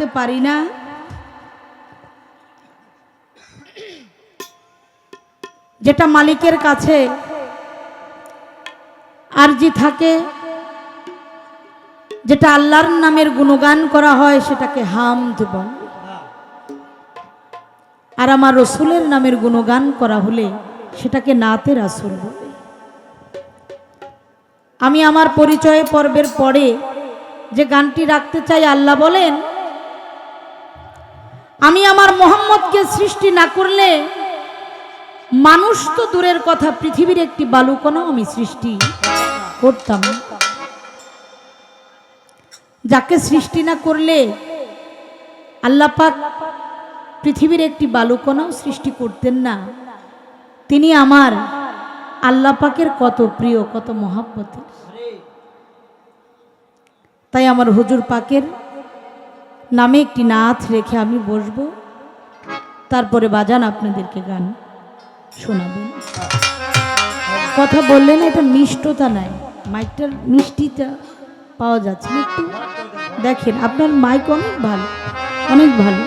থাকতে পারি না। যেটা মালিকের কাছে আরজি থাকে, যেটা আল্লাহর নামের গুণগান করা হয়, সেটাকে হামদ বলে। আর আমার রসুলের নামের গুণগান করা হলে সেটাকে নাতে রাসুল আমি আমার পরিচয় পর্বের পরে যে গানটি রাখতে চাই, আল্লাহ বলেন আমি আমার মোহাম্মদকে সৃষ্টি না করলে মানুষ তো দূরের কথা, পৃথিবীর একটি বালুকণাও আমি সৃষ্টি করতাম যাকে সৃষ্টি না করলে আল্লাহ পাক পৃথিবীর একটি বালুকণাও সৃষ্টি করতেন না। তিনি আমার আল্লাহ পাকের কত প্রিয়, কত মহাব্বতের। তাই আমার হুজুর পাকের নামে একটি নাচ রেখে আমি বসবো। তারপরে বাজান আপনাদেরকে গান শোনাবেন। কথা বললেন, এটা মিষ্টতা নাই। মাইকটার মিষ্টিটা পাওয়া যাচ্ছে একটু। দেখেন, আপনার মাইক অনেক ভালো অনেক ভালো।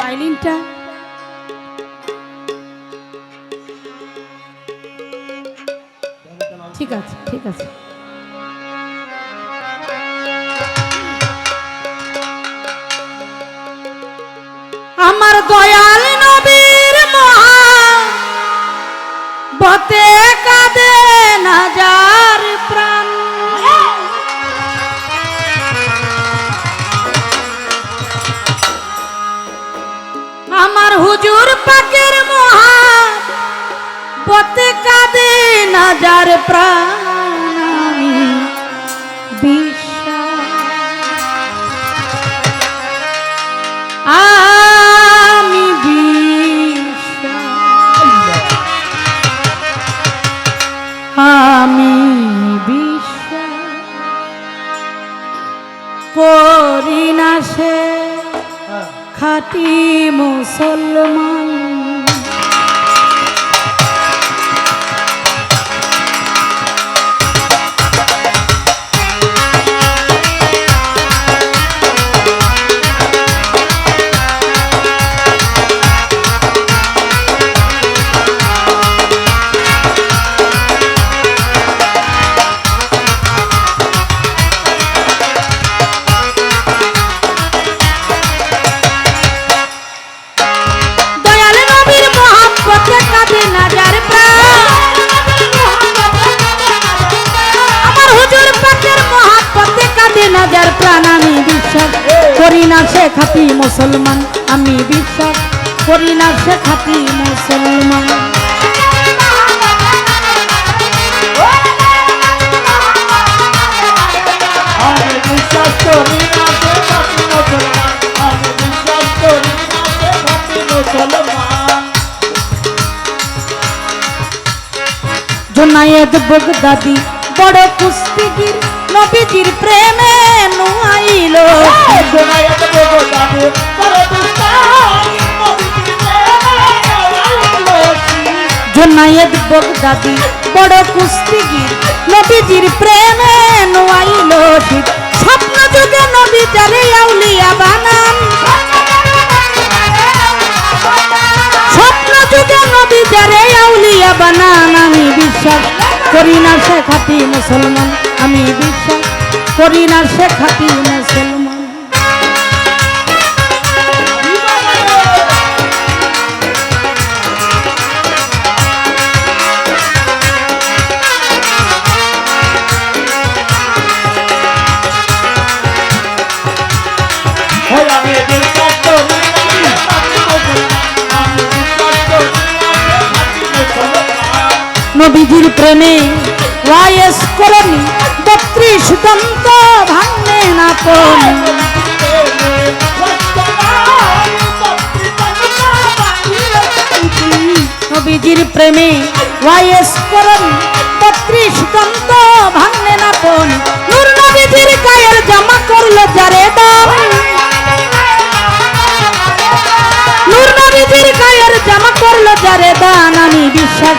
ভাইলিনটা আমার দয়াল নবীর মহা বতে কাঁদে নাজার প্রাণ। আমার হুজুর পাকের মহা বতে কাঁদে নাজার প্রাণ। করি আসে সে খাটি মুসলমান করি না সে খাতি মুসলমান। আমি বিশ্বাস করি না সে খাতি মুসলমান। জোনায়েদ বগদাদি বড় কুস্তিগির নবীজির প্রেমে নুয়াইল জোনায়েদ বগদাদি, বড় কুস্তিগির, নবীজির প্রেমে নুয়াইল ঠিক। স্বপ্ন যুগে নবী যারে আউলিয়া বানান। স্বপ্ন যুগে নবী যারে আউলিয়া বানান, আমি বিশ্বাস করি না সে খাতি মুসলমান। আমি বিশ্বাস করি না সে খাতি মুসলমান। নবীজির প্রেমে ওয়াইস কলোনি, বত্রিশ দন্ত ভাঙে না নবীজির প্রেমে ওয়াইস কলোনি, বত্রিশ দন্ত ভাঙে না কোন নূর নবীজির গায়ের জামা করল যারে দাম। নূর নবীজির গায়ের জামা করল যারে দান, আমি বিশ্বাস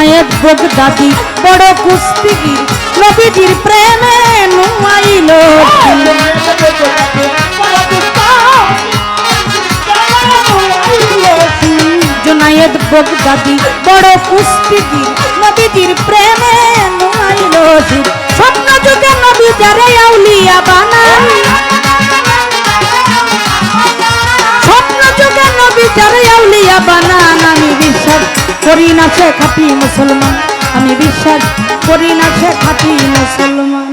জোনায়েত বগদাদি বড় কুস্তিগির নবীজির প্রেমে নুমাইল জোনায়েত বগদাদি বড় কুস্তিগির নবীজির প্রেমে নুমাইল স্বপ্ন যুগে নবী যারে আউলিয়া বানাই স্বপ্ন যুগে নবী যারে আউলিয়া বানান, আমি বিশ্বাস করি না সে খাঁটি মুসলমান। আমি বিশ্বাস করি না সে খাঁটি মুসলমান।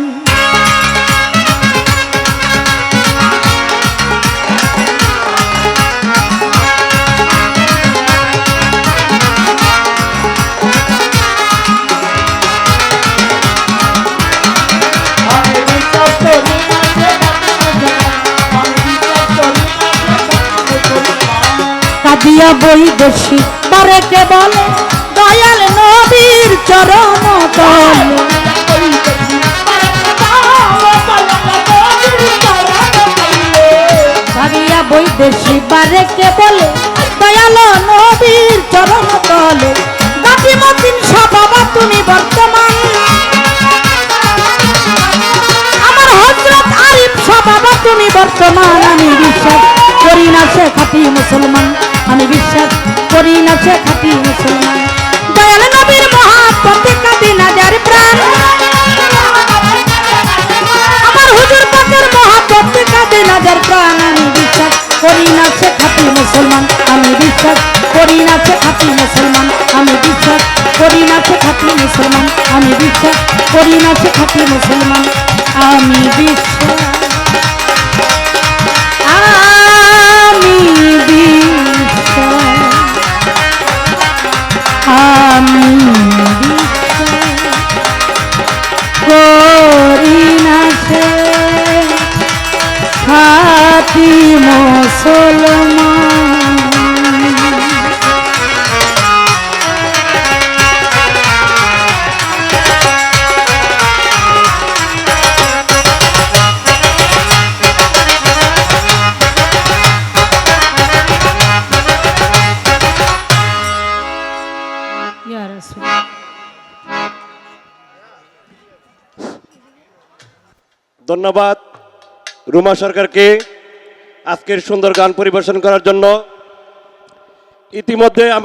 আমি বিশ্বাস করি করি বলে দয়াল নবীর চরম তলে কাদিয়া বৈদেশি বারেকে বলে দয়াল নবীর চরম তলে গাটি মতিন বাবা তুমি বর্তমান। আমার হজরত আরিফ বাবা তুমি বর্তমান। আমি বিশ্বাস করি না সে খাঁটি মুসলমান। আমি বিশ্বাস করি না সে খাঁটি মুসলমান। দয়াল নবীর মহাপতি কাদি নাজার প্রাণ। আমার হুজুর পাকের মহাপতি কাদি প্রাণ। না খাঁটি মুসলমান। আমি বিশ্বাস করি না সে খাঁটি মুসলমান। আমি বিশ্বাস না না মুসলমান। আমি বিশ্বাস ধন্যবাদ। রুমা সরকারকে আজকের সুন্দর গান পরিবেশন করার জন্য। ইতিমধ্যে আমার